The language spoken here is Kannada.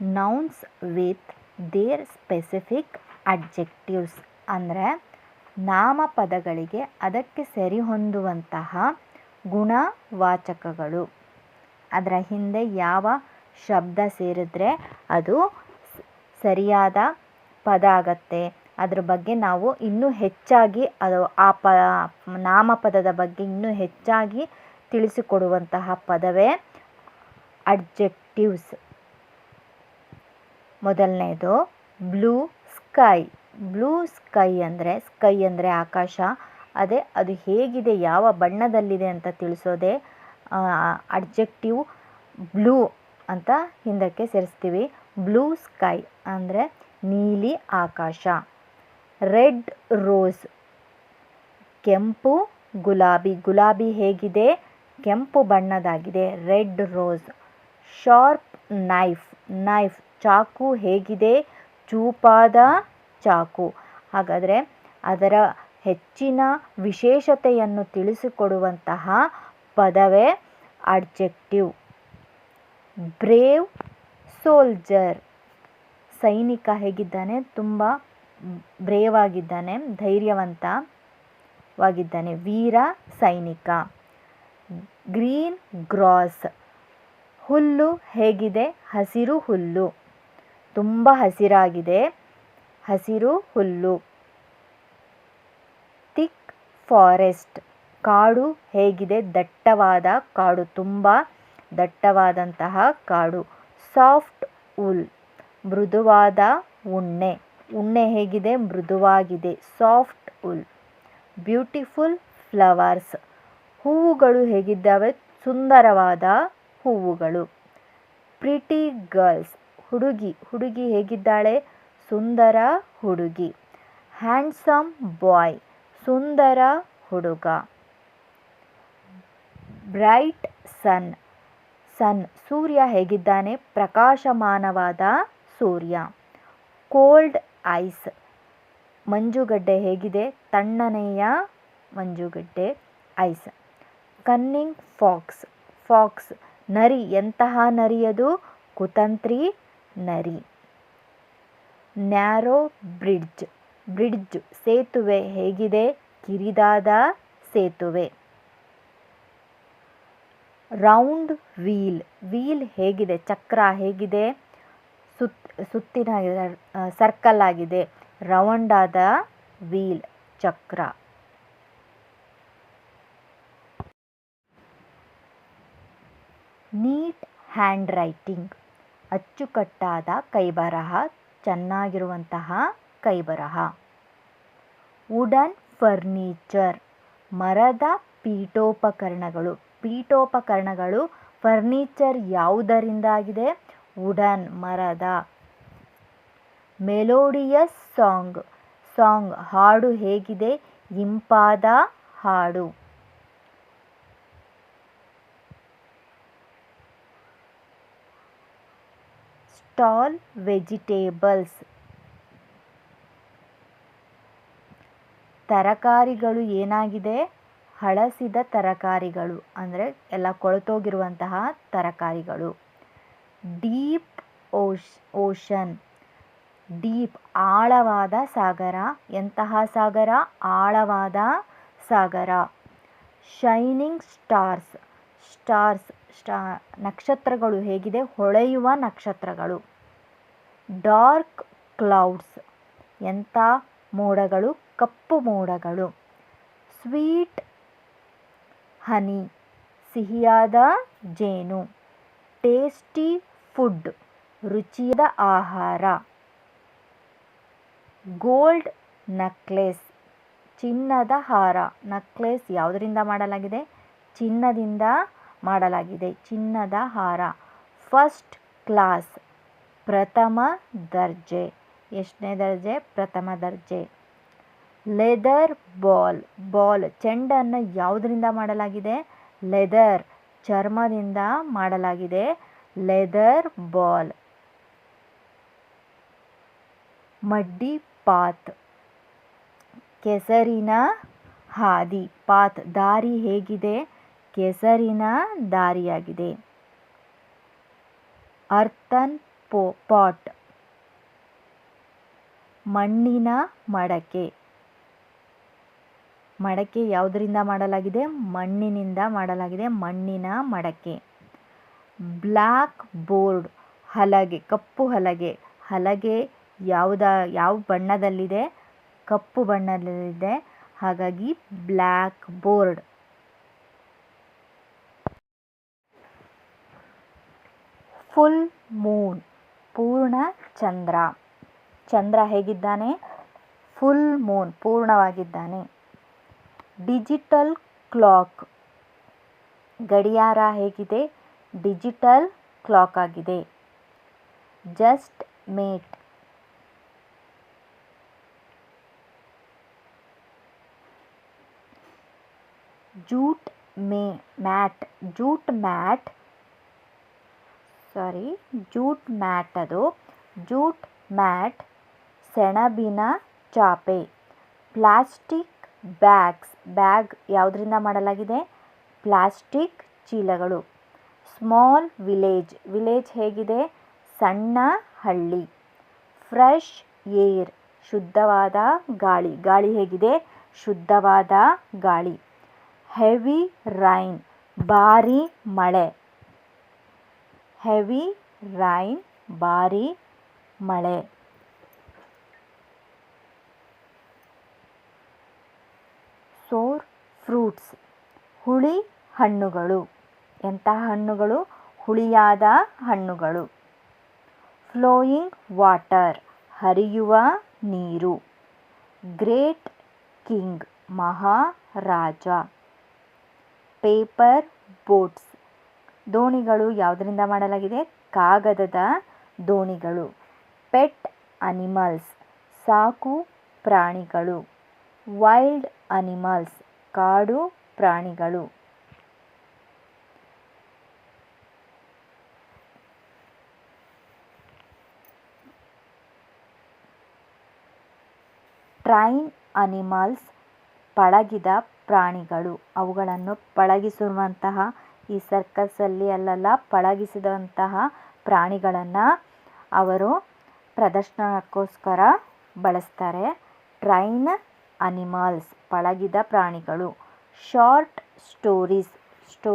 Nouns with their specific adjectives ಅಂದರೆ ನಾಮಪದಗಳಿಗೆ ಅದಕ್ಕೆ ಸರಿಹೊಂದುವಂತಹ ಗುಣವಾಚಕಗಳು. ಅದರ ಹಿಂದೆ ಯಾವ ಶಬ್ದ ಸೇರಿದ್ರೆ ಅದು ಸರಿಯಾದ ಪದ ಆಗತ್ತೆ. ಅದ್ರ ಬಗ್ಗೆ ನಾವು ಇನ್ನೂ ಹೆಚ್ಚಾಗಿ ಅದು ಆ ಪ, ನಾಮಪದದ ಬಗ್ಗೆ ಇನ್ನೂ ಹೆಚ್ಚಾಗಿ ತಿಳಿಸಿಕೊಡುವಂತಹ ಪದವೇ ಅಡ್ಜೆಕ್ಟಿವ್ಸ್ ಮೊದಲನೇದು ಬ್ಲೂ ಸ್ಕೈ. ಬ್ಲೂ ಸ್ಕೈ ಅಂದರೆ ಸ್ಕೈ ಅಂದರೆ ಆಕಾಶ. ಅದೇ, ಅದು ಹೇಗಿದೆ, ಯಾವ ಬಣ್ಣದಲ್ಲಿದೆ ಅಂತ ತಿಳಿಸೋದೆ ಅಡ್ಜೆಕ್ಟಿವ್ ಬ್ಲೂ ಅಂತ ಹಿಂದಕ್ಕೆ ಸೇರಿಸ್ತೀವಿ. ಬ್ಲೂ ಸ್ಕೈ ಅಂದರೆ ನೀಲಿ ಆಕಾಶ. ರೆಡ್ ರೋಸ್, ಕೆಂಪು ಗುಲಾಬಿ. ಗುಲಾಬಿ ಹೇಗಿದೆ, ಕೆಂಪು ಬಣ್ಣದಾಗಿದೆ. Red rose, sharp knife. Knife ಚಾಕು ಹೇಗಿದೆ? ಚೂಪಾದ ಚಾಕು. ಹಾಗಾದರೆ ಅದರ ಹೆಚ್ಚಿನ ವಿಶೇಷತೆಯನ್ನು ತಿಳಿಸಿಕೊಡುವಂತಹ ಪದವೇ ಅಡ್ಜೆಕ್ಟಿವ್. Brave soldier. ಸೈನಿಕ ಹೇಗಿದ್ದಾನೆ? ತುಂಬ ಬ್ರೇವ್ ಆಗಿದ್ದಾನೆ ಧೈರ್ಯವಂತವಾಗಿದ್ದಾನೆ. ವೀರ ಸೈನಿಕ. Green grass. ಹುಲ್ಲು ಹೇಗಿದೆ? ಹಸಿರು ಹುಲ್ಲು. ತುಂಬ ಹಸಿರಾಗಿದೆ. ಹಸಿರು ಹುಲ್ಲು. Thick forest. ಕಾಡು ಹೇಗಿದೆ? ದಟ್ಟವಾದ ಕಾಡು, ತುಂಬ ದಟ್ಟವಾದಂತಹ ಕಾಡು. Soft wool. ಮೃದುವಾದ ಉಣ್ಣೆ. ಉಣ್ಣೆ ಹೇಗಿದೆ? ಮೃದುವಾಗಿದೆ. Soft wool. Beautiful flowers. ಹೂವುಗಳು ಹೇಗಿದ್ದಾವೆ? ಸುಂದರವಾದ ಹೂವುಗಳು. Pretty girls. ಹುಡುಗಿ. ಹುಡುಗಿ ಹೇಗಿದ್ದಾಳೆ? ಸುಂದರ ಹುಡುಗಿ. ಹ್ಯಾಂಡ್ಸಮ್ ಬಾಯ್. ಸುಂದರ ಹುಡುಗ. ಬ್ರೈಟ್ ಸನ್. ಸನ್. ಸೂರ್ಯ ಹೇಗಿದ್ದಾನೆ? ಪ್ರಕಾಶಮಾನವಾದ ಸೂರ್ಯ. Cold ice. ಮಂಜುಗಡ್ಡೆ ಹೇಗಿದೆ? ತಣ್ಣನೆಯ ಮಂಜುಗಡ್ಡೆ ಐಸ್. ಕನ್ನಿಂಗ್ ಫಾಕ್ಸ್. ಫಾಕ್ಸ್. ನರಿ. ಎಂತಹ ನರಿಯದು ಕುತಂತ್ರಿ ನರಿ. Narrow bridge. ಬ್ರಿಡ್ಜ್ ಸೇತುವೆ ಹೇಗಿದೆ? ಕಿರಿದಾದ ಸೇತುವೆ. Round wheel. ವೀಲ್ ಹೇಗಿದೆ? ಚಕ್ರ ಹೇಗಿದೆ? ಸುತ್, ಸುತ್ತಿನ ಸರ್ಕಲ್ ಆಗಿದೆ. ರೌಂಡ್ ಆದ ವೀಲ್, ಚಕ್ರ. ನೀಟ್ ಹ್ಯಾಂಡ್ ರೈಟಿಂಗ್ ಅಚ್ಚುಕಟ್ಟಾದ ಕೈಬರಹ, ಚೆನ್ನಾಗಿರುವಂತಹ ಕೈಬರಹ. ವುಡನ್ ಫರ್ನಿಚರ್, ಮರದ ಪೀಠೋಪಕರಣಗಳು. ಪೀಠೋಪಕರಣಗಳು ಫರ್ನಿಚರ್ ಯಾವುದರಿಂದಾಗಿದೆ? ವುಡನ್ ಮರದ. Melodious song. ಸಾಂಗ್ ಹಾಡು ಹೇಗಿದೆ? ಇಂಪಾದ ಹಾಡು. Stale vegetables. ತರಕಾರಿಗಳು ಏನಾಗಿದೆ? ಹಳಸಿದ ತರಕಾರಿಗಳು, ಅಂದರೆ ಎಲ್ಲ ಕೊಳೆತೋಗಿರುವಂತಹ ತರಕಾರಿಗಳು. Deep ಓಶ್ ocean. ಡೀಪ್, ಆಳವಾದ ಸಾಗರ. ಎಂತಹ ಸಾಗರ? ಆಳವಾದ ಸಾಗರ. Shining stars. ಸ್ಟಾರ್ಸ್ ಸ್ಟಾ ನಕ್ಷತ್ರಗಳು ಹೇಗಿದೆ? ಹೊಳೆಯುವ ನಕ್ಷತ್ರಗಳು. Dark clouds. ಎಂಥ ಮೋಡಗಳು? ಕಪ್ಪು ಮೋಡಗಳು. Sweet honey. ಸಿಹಿಯಾದ ಜೇನು. Tasty food. ರುಚಿಯಾದ ಆಹಾರ. Gold necklace. ಚಿನ್ನದ ಹಾರ. ನಕ್ಲೇಸ್ ಯಾವುದರಿಂದ ಮಾಡಲಾಗಿದೆ? ಚಿನ್ನದಿಂದ ಮಾಡಲಾಗಿದೆ. ಚಿನ್ನದ ಹಾರ ಫಸ್ಟ್ ಕ್ಲಾಸ್ ಪ್ರಥಮ ದರ್ಜೆ. ಎಷ್ಟನೇ ದರ್ಜೆ? ಪ್ರಥಮ ದರ್ಜೆ. ಲೆದರ್ ಬಾಲ್ ಬಾಲ್ ಚೆಂಡನ್ನು ಯಾವುದರಿಂದ ಮಾಡಲಾಗಿದೆ? ಲೆದರ್ ಚರ್ಮದಿಂದ ಮಾಡಲಾಗಿದೆ. ಲೆದರ್ ಬಾಲ್ ಮಡ್ಡಿ ಪಾತ್, ಕೆಸರಿನ ಹಾದಿ, ಪಾತ್ ದಾರಿ ಹೇಗಿದೆ? ಕೆಸರಿನ ದಾರಿಯಾಗಿದೆ. ಅರ್ಥನ್ ಪೋ, ಪಾಟ್. ಮಣ್ಣಿನ ಮಡಕೆ. ಮಡಕೆ ಯಾವುದರಿಂದ ಮಾಡಲಾಗಿದೆ? ಮಣ್ಣಿನಿಂದ ಮಾಡಲಾಗಿದೆ. ಮಣ್ಣಿನ ಮಡಕೆ. Blackboard. ಹಲಗೆ, ಕಪ್ಪು ಹಲಗೆ. ಹಲಗೆ ಯಾವುದ, ಯಾವ ಬಣ್ಣದಲ್ಲಿದೆ? ಕಪ್ಪು ಬಣ್ಣದಲ್ಲಿದೆ. ಹಾಗಾಗಿ ಬ್ಲ್ಯಾಕ್ ಬೋರ್ಡ್. ಫುಲ್ ಮೂನ್ ಪೂರ್ಣ ಚಂದ್ರ ಚಂದ್ರ ಹೇಗಿದ್ದಾನೆ ಫುಲ್ ಮೂನ್ ಪೂರ್ಣವಾಗಿದ್ದಾನೆ ಡಿಜಿಟಲ್ ಕ್ಲಾಕ್ ಗಡಿಯಾರ ಹೇಗಿದೆ ಡಿಜಿಟಲ್ ಕ್ಲಾಕ್ ಆಗಿದೆ just mate jute May mat jute mat sorry, jute mat ಅದು. ಜೂಟ್ ಮ್ಯಾಟ್, ಸೆಣಬಿನ ಚಾಪೆ. ಪ್ಲಾಸ್ಟಿಕ್ ಬ್ಯಾಗ್ಸ್, ಬ್ಯಾಗ್ ಯಾವುದರಿಂದ ಮಾಡಲಾಗಿದೆ? ಪ್ಲಾಸ್ಟಿಕ್ ಚೀಲಗಳು. ಸ್ಮಾಲ್ ವಿಲೇಜ್ ವಿಲೇಜ್ ಹೇಗಿದೆ? ಸಣ್ಣ ಹಳ್ಳಿ. ಫ್ರೆಶ್ ಏರ್, ಶುದ್ಧವಾದ ಗಾಳಿ. ಗಾಳಿ ಹೇಗಿದೆ? ಶುದ್ಧವಾದ ಗಾಳಿ. ಹೆವಿ ರೈನ್, ಭಾರಿ ಮಳೆ. ಹೆವಿ ರೈನ್, ಭಾರಿ ಮಳೆ. ಸೋರ್ ಫ್ರೂಟ್ಸ್, ಹುಳಿ ಹಣ್ಣುಗಳು. ಎಂತಹ ಹಣ್ಣುಗಳು? ಹುಳಿಯಾದ ಹಣ್ಣುಗಳು. ಫ್ಲೋಯಿಂಗ್ ವಾಟರ್, ಹರಿಯುವ ನೀರು. ಗ್ರೇಟ್ ಕಿಂಗ್ ಮಹಾರಾಜ. Paper boats. ದೋಣಿಗಳು ಯಾವುದರಿಂದ ಮಾಡಲಾಗಿದೆ? ಕಾಗದದ ದೋಣಿಗಳು. ಪೆಟ್ ಅನಿಮಲ್ಸ್, ಸಾಕು ಪ್ರಾಣಿಗಳು. ವೈಲ್ಡ್ ಅನಿಮಲ್ಸ್, ಕಾಡು ಪ್ರಾಣಿಗಳು. ಟ್ರೈನ್ ಅನಿಮಲ್ಸ್ ಪಳಗಿದ ಪ್ರಾಣಿಗಳು. ಅವುಗಳನ್ನು ಪಳಗಿಸುವಂತಹ ಈ ಸರ್ಕಸಲ್ಲಿ ಅಲ್ಲೆಲ್ಲ ಪಳಗಿಸಿದಂತಹ ಪ್ರಾಣಿಗಳನ್ನು ಅವರು ಪ್ರದರ್ಶನಕ್ಕೋಸ್ಕರ ಬಳಸ್ತಾರೆ. ಟ್ರೈನ್ ಅನಿಮಲ್ಸ್, ಪಳಗಿದ ಪ್ರಾಣಿಗಳು. ಶಾರ್ಟ್ ಸ್ಟೋರೀಸ್, ಸ್ಟೋ